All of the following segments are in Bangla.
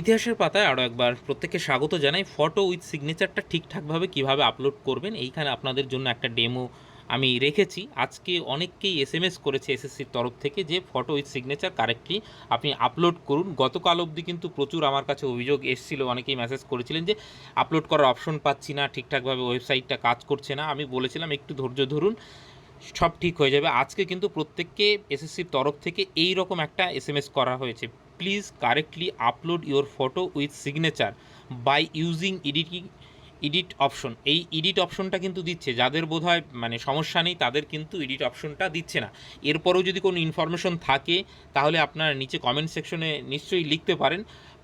ইতিহাসের পাতায় আরও একবার প্রত্যেককে স্বাগত জানাই। ফটো উইথ সিগনেচারটা ঠিকঠাকভাবে কীভাবে আপলোড করবেন, এইখানে আপনাদের জন্য একটা ডেমো আমি রেখেছি। আজকে অনেককেই এস এম এস করেছে এসএসসির তরফ থেকে যে ফটো উইথ সিগনেচার কারেক্টলি আপনি আপলোড করুন। গতকাল অবধি কিন্তু প্রচুর আমার কাছে অভিযোগ এসেছিল, অনেকেই মেসেজ করেছিলেন যে আপলোড করার অপশন পাচ্ছি না, ঠিকঠাকভাবে ওয়েবসাইটটা কাজ করছে না। আমি বলেছিলাম, একটু ধৈর্য ধরুন, সব ঠিক হয়ে যাবে। আজকে কিন্তু প্রত্যেককে এসএসসির তরফ থেকে এই রকম একটা এস এম এস করা হয়েছে। Please correctly upload your photo with signature by using editing edit option এই এডিট অপশনটা কিন্তু দিচ্ছে। যাদের বোধ হয় মানে সমস্যা নেই, তাদের কিন্তু এডিট অপশনটা দিচ্ছে না। এরপরেও যদি কোনো ইনফরমেশন থাকে, তাহলে আপনারা নিচে কমেন্ট সেকশনে নিশ্চয়ই লিখতে পারেন।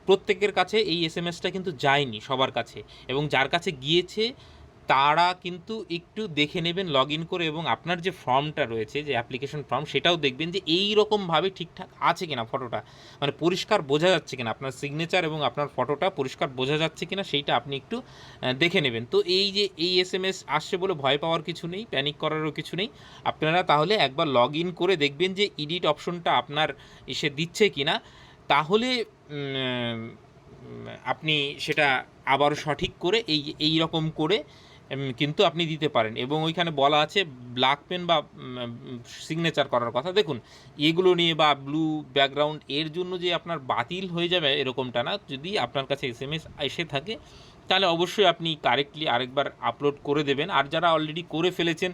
প্রত্যেকের কাছে এই এস এম এসটা কিন্তু যায়নি সবার কাছে। এবং যার কাছে গিয়েছে তারা কিন্তু একটু দেখে নেবেন লগ ইন করে এবং আপনার যে ফর্মটা রয়েছে, যে অ্যাপ্লিকেশন ফর্ম সেটাও দেখবেন যে এই রকমভাবে ঠিকঠাক আছে কিনা ফটোটা। মানে পরিষ্কার বোঝা যাচ্ছে কিনা, আপনার সিগনেচার এবং আপনার ফটোটা পরিষ্কার বোঝা যাচ্ছে কিনা, সেইটা আপনি একটু দেখে নেবেন। তো এই যে এই এস এম এস আসছে বলে ভয় পাওয়ার কিছু নেই প্যানিক করারও কিছু নেই। আপনারা তাহলে একবার লগ ইন করে দেখবেন যে এডিট অপশনটা আপনার এসে দিচ্ছে কিনা। তাহলে আপনি সেটা আবার সঠিক করে এই এই রকম করে কিন্তু আপনি দিতে পারেন। এবং ওইখানে বলা আছে ব্ল্যাক পেন বা সিগনেচার করার কথা। দেখুন, এগুলো নিয়ে বা ব্লু ব্যাকগ্রাউন্ড এর জন্য যে আপনার বাতিল হয়ে যাবে এরকমটা না। যদি আপনার কাছে এস এম এস এসে থাকে তাহলে অবশ্যই আপনি কারেক্টলি আরেকবার আপলোড করে দেবেন। আর যারা অলরেডি করে ফেলেছেন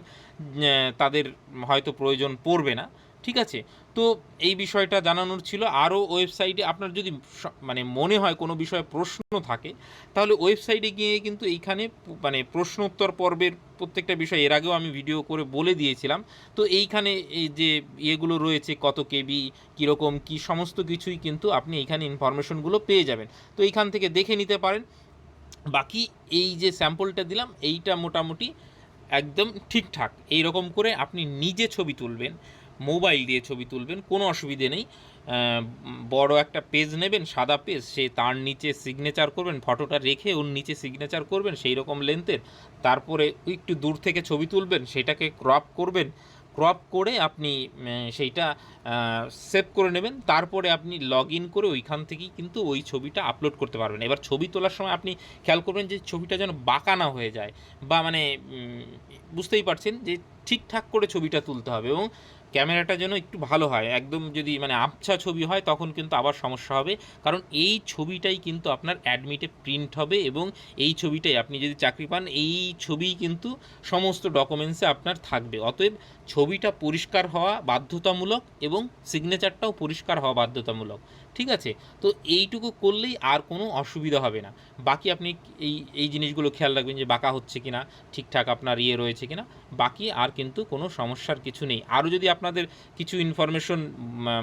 তাদের হয়তো প্রয়োজন পড়বে না। ঠিক আছে? তো এই বিষয়টা জানানোর ছিল। আরও ওয়েবসাইটে আপনার যদি মানে মনে হয় কোনো বিষয়ে প্রশ্ন থাকে, তাহলে ওয়েবসাইটে গিয়ে কিন্তু এইখানে মানে প্রশ্ন উত্তর পর্বের প্রত্যেকটা বিষয়, এর আগেও আমি ভিডিও করে বলে দিয়েছিলাম। তো এইখানে এই যে ইয়েগুলো রয়েছে, কত কেবি কীরকম, কী সমস্ত কিছুই কিন্তু আপনি এইখানে ইনফরমেশনগুলো পেয়ে যাবেন। তো এইখান থেকে দেখে নিতে পারেন। বাকি এই যে স্যাম্পলটা দিলাম, এইটা মোটামুটি একদম ঠিকঠাক। এই রকম করে আপনি নিজে ছবি তুলবেন, মোবাইল দিয়ে ছবি তুলবেন, কোনো অসুবিধে নেই। বড় একটা পেজ নেবেন, সাদা পেজ, সে তার নিচে সিগনেচার করবেন, ফটোটা রেখে ওর নিচে সিগনেচার করবেন সেই রকম লেন্থের তারপরে একটু দূর থেকে ছবি তুলবেন, সেটাকে ক্রপ করবেন ক্রপ করে আপনি সেইটা সেভ করে নেবেন। তারপরে আপনি লগ ইন করে ওইখান থেকেই কিন্তু ওই ছবিটা আপলোড করতে পারবেন। এবার ছবি তোলার সময় আপনি খেয়াল করবেন যে ছবিটা যেন বাঁকা না হয়ে যায় বা মানে বুঝতেই পারছেন যে ঠিকঠাক করে ছবিটা তুলতে হবে এবং ক্যামেরাটা যেন একটু ভালো হয়। একদম যদি মানে আবছা ছবি হয়, তখন কিন্তু আবার সমস্যা হবে। কারণ এই ছবিটাই কিন্তু আপনার অ্যাডমিটে প্রিন্ট হবে এবং এই ছবিটাই আপনি যদি চাকরি পান, এই ছবিই কিন্তু সমস্ত ডকুমেন্টসে আপনার থাকবে। অতএব ছবিটা পরিষ্কার হওয়া বাধ্যতামূলক এবং সিগনেচারটাও পরিষ্কার হওয়া বাধ্যতামূলক। ঠিক আছে? তো এইটুকু করলেই আর কোনো অসুবিধা হবে না। বাকি আপনি এই এই জিনিসগুলো খেয়াল রাখবেন যে বাঁকা হচ্ছে কি না ঠিকঠাক আপনার ইয়ে রয়েছে কি না বাকি আর কিন্তু কোনো সমস্যার কিছু নেই। আরও যদি আপনাদের কিছু ইনফরমেশন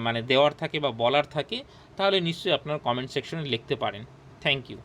মানে দেওয়ার থাকে বা বলার থাকে, তাহলে নিশ্চয়ই আপনার কমেন্ট সেকশনে লিখতে পারেন। Thank you